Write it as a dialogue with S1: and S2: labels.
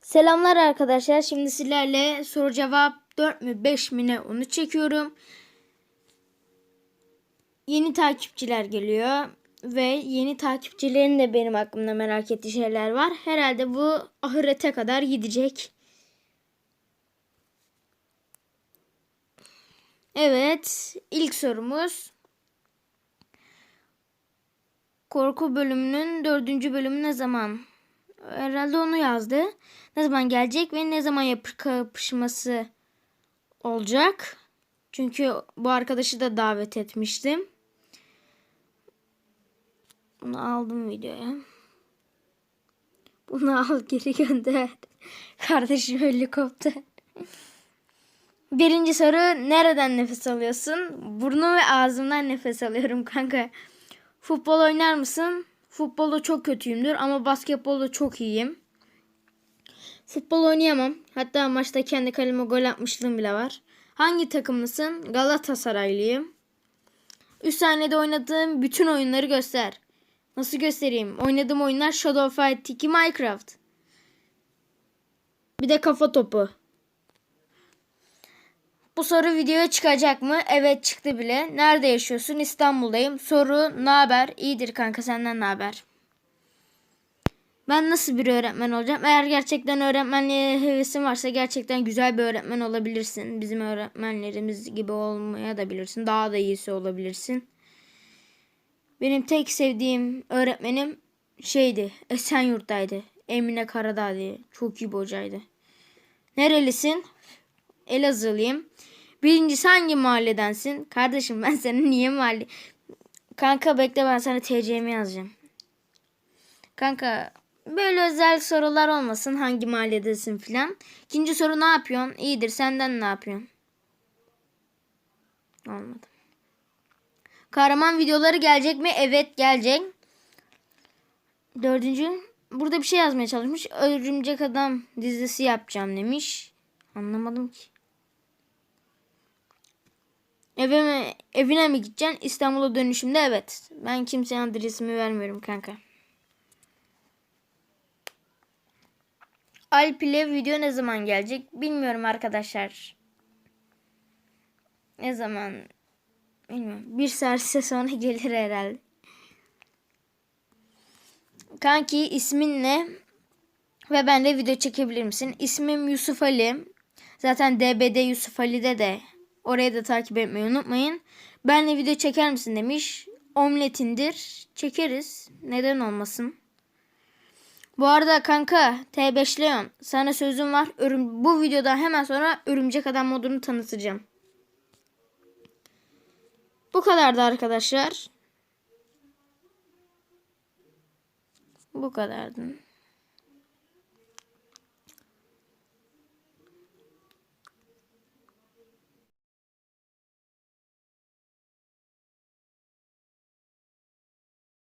S1: Selamlar arkadaşlar. Şimdi sizlerle soru cevap 4 mü 5 mi ne onu çekiyorum. Yeni takipçiler geliyor ve yeni takipçilerin de benim hakkımda merak ettiği şeyler var. Herhalde bu ahirete kadar gidecek. Evet, ilk sorumuz Korku bölümünün dördüncü bölümü ne zaman? Herhalde onu yazdı. Ne zaman gelecek ve ne zaman yapı kapışması olacak? Çünkü bu arkadaşı da davet etmiştim. Bunu aldım videoya. Bunu al geri gönder. Kardeşim helikopter. Birinci soru nereden nefes alıyorsun? Burnu ve ağzımdan nefes alıyorum kanka. Futbol oynar mısın? Futbolda çok kötüyümdür ama basketbolda çok iyiyim. Futbol oynayamam. Hatta maçta kendi kaleme gol atmışlığım bile var. Hangi takımlısın? Galatasaraylıyım. 3 saniyede oynadığım bütün oyunları göster. Nasıl göstereyim? Oynadığım oyunlar Shadow Fight 2 Minecraft. Bir de kafa topu. Bu soru videoya çıkacak mı? Evet çıktı bile. Nerede yaşıyorsun? İstanbul'dayım. Soru ne haber? İyidir kanka senden ne haber? Ben nasıl bir öğretmen olacağım? Eğer gerçekten öğretmenliğe hevesin varsa gerçekten güzel bir öğretmen olabilirsin. Bizim öğretmenlerimiz gibi olmaya da bilirsin. Daha da iyisi olabilirsin. Benim tek sevdiğim öğretmenim şeydi. Esenyurt'taydı. Emine Karadağ diye. Çok iyi bir hocaydı. Nerelisin? Elazığlıyım. Birincisi hangi mahalledensin? Kardeşim ben senin niye mahalle... Kanka bekle ben sana TC'mi yazacağım. Kanka böyle özel sorular olmasın. Hangi mahalledesin filan. İkinci soru ne yapıyorsun? İyidir senden ne yapıyorsun? Olmadı. Kahraman videoları gelecek mi? Evet gelecek. Dördüncü. Burada bir şey yazmaya çalışmış. Örümcek Adam dizisi yapacağım demiş. Anlamadım ki. Eve mi, evine mi gideceksin? İstanbul'a dönüşümde evet. Ben kimseye adresimi vermiyorum kanka. Alp ile video ne zaman gelecek? Bilmiyorum arkadaşlar. Ne zaman? Bilmiyorum. Bir saat sonra gelir herhalde. Kanki ismin ne? Ve ben de video çekebilir misin? İsmim Yusuf Ali. Zaten DBD Yusuf Ali'de de oraya da takip etmeyi unutmayın. Benle video çeker misin demiş. Omletindir. Çekeriz. Neden olmasın? Bu arada kanka T5 Leon sana sözüm var. Örüm, bu videoda hemen sonra örümcek adam modunu tanıtacağım. Bu kadardı arkadaşlar. Bu kadardı.